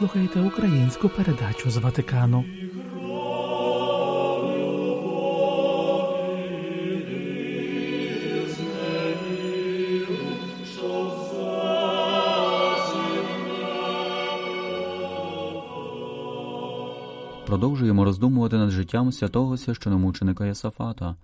Слухаєте українську передачу з Ватикану. Продовжуємо роздумувати над життям святого священомученика Єсафата.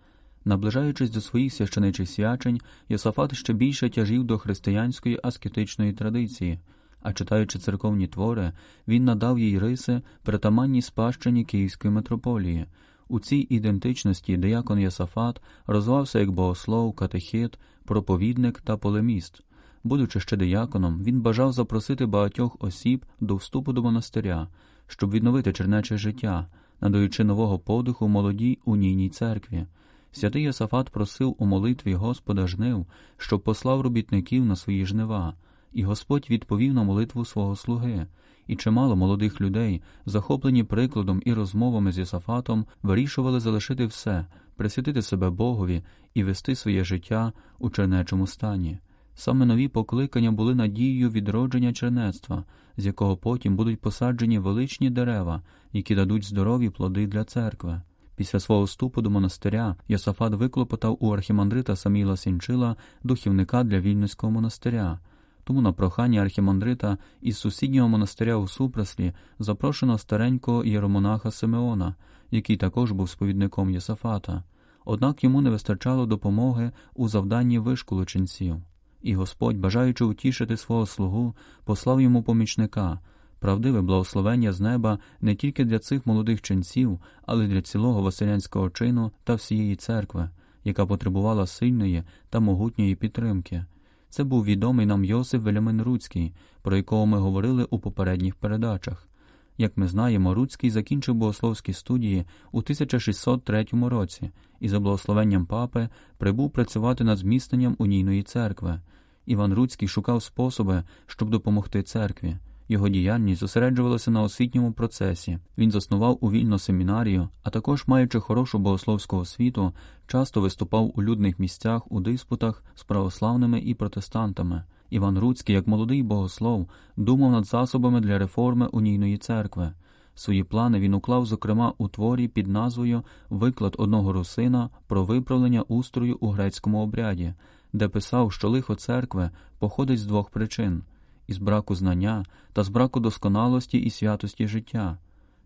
Наближаючись до своїх священичих свячень, Єсафат ще більше тяжів до християнської аскетичної традиції, а читаючи церковні твори, він надав їй риси притаманній спадщині Київської митрополії. У цій ідентичності диякон Єсафат розвивався як богослов, катехит, проповідник та полеміст. Будучи ще дияконом, він бажав запросити багатьох осіб до вступу до монастиря, щоб відновити чернече життя, надаючи нового подиху молодій унійній церкві. Святий Йосафат просив у молитві Господа жнив, щоб послав робітників на свої жнива, і Господь відповів на молитву свого слуги, і чимало молодих людей, захоплені прикладом і розмовами з Йосафатом, вирішували залишити все, присвятити себе Богові і вести своє життя у чернечому стані. Саме нові покликання були надією відродження чернецтва, з якого потім будуть посаджені величні дерева, які дадуть здорові плоди для церкви. Після свого вступу до монастиря Йосафат виклопотав у архімандрита Саміла Сінчила духівника для Вільнюського монастиря. Тому на прохання архімандрита із сусіднього монастиря у Супраслі запрошено старенького єромонаха Симеона, який також був сповідником Єсафата. Однак йому не вистачало допомоги у завданні вишколу ченців. І Господь, бажаючи утішити свого слугу, послав йому помічника, правдиве благословення з неба не тільки для цих молодих ченців, але й для цілого Василянського чину та всієї церкви, яка потребувала сильної та могутньої підтримки. Це був відомий нам Йосиф Велямин Руцький, про якого ми говорили у попередніх передачах. Як ми знаємо, Руцький закінчив богословські студії у 1603 році і за благословенням папи прибув працювати над зміцненням унійної церкви. Іван Руцький шукав способи, щоб допомогти церкві. Його діяльність зосереджувалася на освітньому процесі. Він заснував у вільну семінарію, а також, маючи хорошу богословську освіту, часто виступав у людних місцях у диспутах з православними і протестантами. Іван Руцький, як молодий богослов, думав над засобами для реформи унійної церкви. Свої плани він уклав, зокрема, у творі під назвою Виклад одного русина про виправлення устрою у грецькому обряді, де писав, що лихо церкви походить з двох причин із браку знання та з браку досконалості і святості життя.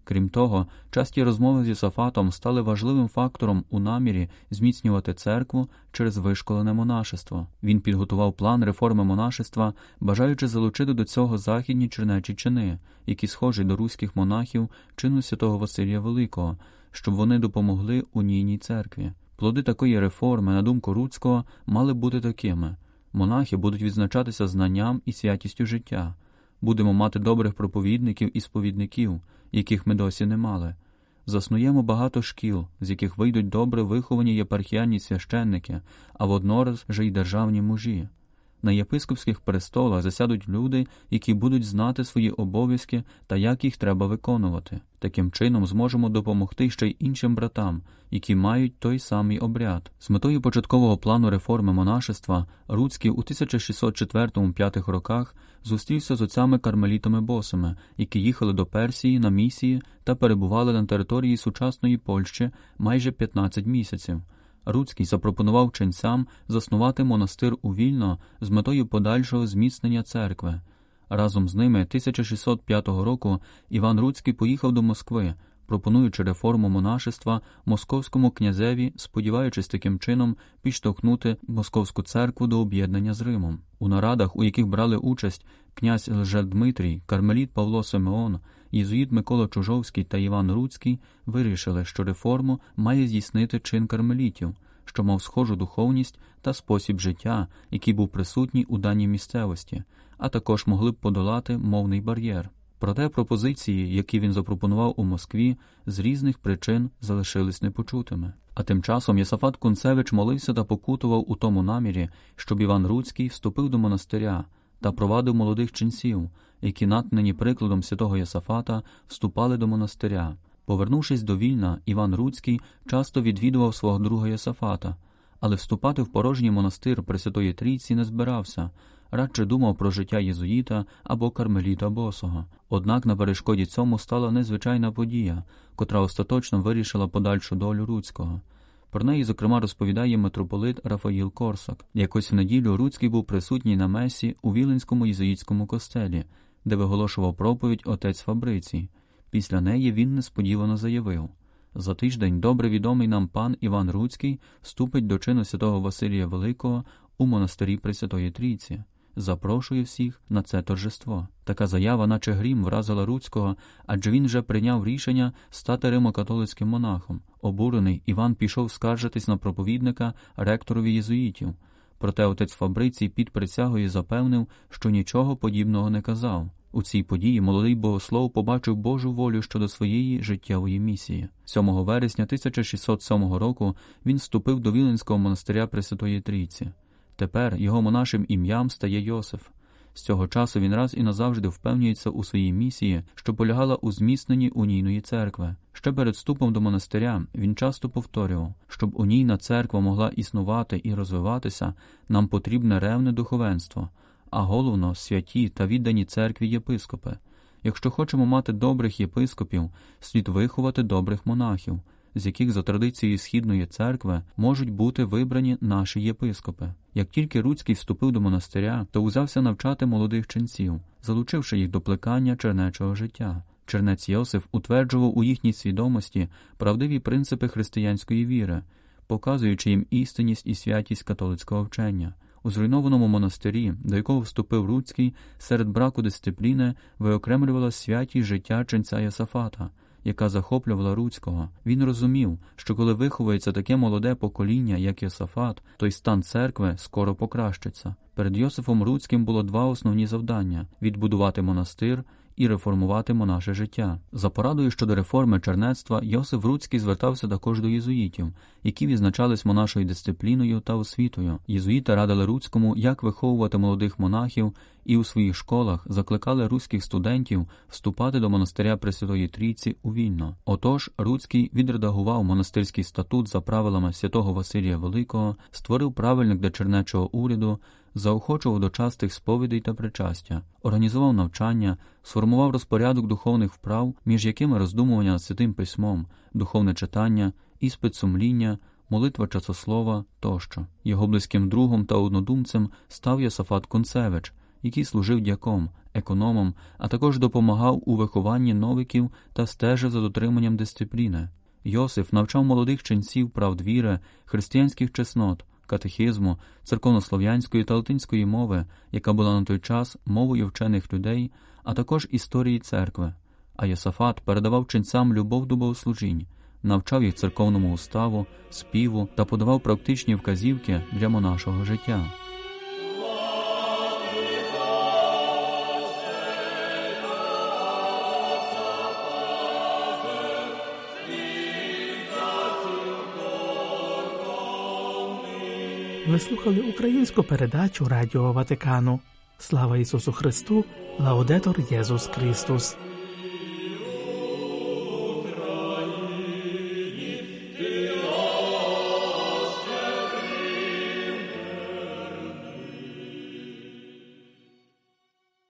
Крім того, часті розмови з Єсафатом стали важливим фактором у намірі зміцнювати церкву через вишколене монашество. Він підготував план реформи монашества, бажаючи залучити до цього західні чернечі чини, які схожі до руських монахів чину святого Василія Великого, щоб вони допомогли унійній церкві. Плоди такої реформи, на думку Руцького, мали бути такими: монахи будуть відзначатися знанням і святістю життя. Будемо мати добрих проповідників і сповідників, яких ми досі не мали. Заснуємо багато шкіл, з яких вийдуть добре виховані єпархіальні священники, а воднораз же й державні мужі. На єпископських престолах засядуть люди, які будуть знати свої обов'язки та як їх треба виконувати. Таким чином зможемо допомогти ще й іншим братам, які мають той самий обряд. З метою початкового плану реформи монашества Руцький у 1604-5 роках зустрівся з отцями кармелітами босами, які їхали до Персії на місії та перебували на території сучасної Польщі майже 15 місяців. Руцький запропонував ченцям заснувати монастир у Вільно з метою подальшого зміцнення церкви. Разом з ними 1605 року Іван Руцький поїхав до Москви, пропонуючи реформу монашества московському князеві, сподіваючись таким чином підштовхнути московську церкву до об'єднання з Римом. У нарадах, у яких брали участь князь Лжедмитрій, кармеліт Павло Симеон, єзуїт Микола Чужовський та Іван Руцький вирішили, що реформу має здійснити чин кармелітів, що мав схожу духовність та спосіб життя, який був присутній у даній місцевості, а також могли б подолати мовний бар'єр. Проте пропозиції, які він запропонував у Москві, з різних причин залишились непочутими. А тим часом Єсафат Кунцевич молився та покутував у тому намірі, щоб Іван Руцький вступив до монастиря та провадив молодих ченців, які, натнені прикладом святого Єсафата, вступали до монастиря. Повернувшись до Вільна, Іван Руцький часто відвідував свого друга Єсафата, але вступати в порожній монастир Пресвятої Трійці не збирався, радше думав про життя єзуїта або кармеліта босого. Однак на перешкоді цьому стала незвичайна подія, котра остаточно вирішила подальшу долю Руцького. Про неї, зокрема, розповідає митрополит Рафаїл Корсак. Якось в неділю Руцький був присутній на месі у Віленському єзуїтському костелі, де виголошував проповідь отець Фабрицій. Після неї він несподівано заявив за тиждень добре відомий нам пан Іван Руцький вступить до чину святого Василія Великого у монастирі Пресвятої Трійці. Запрошує всіх на це торжество. Така заява, наче грім, вразила Руцького, адже він вже прийняв рішення стати римокатолицьким монахом. Обурений Іван пішов скаржитись на проповідника ректорові єзуїтів. Проте отець Фабрицій під присягою запевнив, що нічого подібного не казав. У цій події молодий богослов побачив Божу волю щодо своєї життєвої місії. 7 вересня 1607 року він вступив до Віленського монастиря Пресвятої Трійці. Тепер його монашим ім'ям стає Йосиф. З цього часу він раз і назавжди впевнюється у своїй місії, що полягала у зміцненні унійної церкви. Ще перед вступом до монастиря він часто повторював, щоб унійна церква могла існувати і розвиватися, нам потрібне ревне духовенство, а головно святі та віддані церкві єпископи. Якщо хочемо мати добрих єпископів, слід виховати добрих монахів, з яких за традицією східної церкви можуть бути вибрані наші єпископи. Як тільки Руцький вступив до монастиря, то узявся навчати молодих ченців, залучивши їх до плекання чернечого життя. Чернець Йосиф утверджував у їхній свідомості правдиві принципи християнської віри, показуючи їм істинність і святість католицького вчення. У зруйнованому монастирі, до якого вступив Руцький, серед браку дисципліни виокремлювала святість життя ченця Йосафата, яка захоплювала Руцького. Він розумів, що коли виховується таке молоде покоління, як Йосафат, то й стан церкви скоро покращиться. Перед Йосифом Руцьким було два основні завдання відбудувати монастир і реформувати монаше життя. За порадою щодо реформи чернецтва Йосиф Руцький звертався також до єзуїтів, які відзначались монашою дисципліною та освітою. Єзуїти радили Руцькому, як виховувати молодих монахів, і у своїх школах закликали руських студентів вступати до монастиря Пресвятої Трійці у вільно. Отож, Руцький відредагував монастирський статут за правилами святого Василія Великого, створив правильник для чернечого уряду заохочував до частих сповідей та причастя, організував навчання, сформував розпорядок духовних вправ, між якими роздумування над святим письмом, духовне читання, іспит сумління, молитва часослова тощо. Його близьким другом та однодумцем став Йосафат Концевич, який служив дяком, економом, а також допомагав у вихованні новиків та стежив за дотриманням дисципліни. Йосиф навчав молодих ченців правд віри, християнських чеснот, катехизму, церковнослов'янської та латинської мови, яка була на той час мовою вчених людей, а також історії церкви. А Єсафат передавав ченцям любов до богослужінь, навчав їх церковному уставу, співу та подавав практичні вказівки для монашого життя. Ви слухали українську передачу Радіо Ватикану. Слава Ісусу Христу! Лаудетор Єсус Христос!